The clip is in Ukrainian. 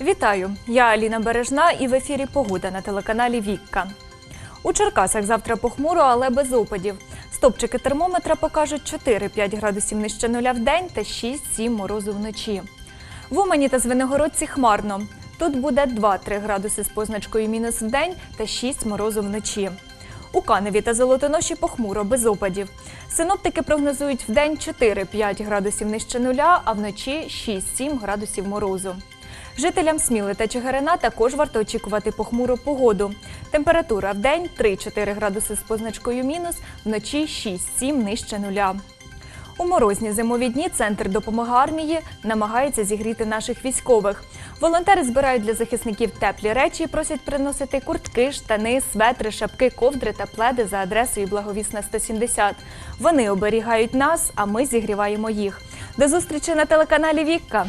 Вітаю! Я Аліна Бережна і в ефірі Погода на телеканалі Вікка. У Черкасах завтра похмуро, але без опадів. Стопчики термометра покажуть 4-5 градусів нижче нуля в день та 6-7 морозу вночі. В Умані та Звенигородці хмарно. Тут буде 2-3 градуси з позначкою мінус в день та 6 морозу вночі. У Каневі та Золотоноші похмуро, без опадів. Синоптики прогнозують в день 4-5 градусів нижче нуля, а вночі 6-7 градусів морозу. Жителям Сміли та Чигирина також варто очікувати похмуру погоду. Температура в день 3-4 градуси з позначкою мінус, вночі 6-7 нижче нуля. У морозні зимові дні центр допомоги армії намагається зігріти наших військових. Волонтери збирають для захисників теплі речі і просять приносити куртки, штани, светри, шапки, ковдри та пледи за адресою Благовісна 170. Вони оберігають нас, а ми зігріваємо їх. До зустрічі на телеканалі Вікка.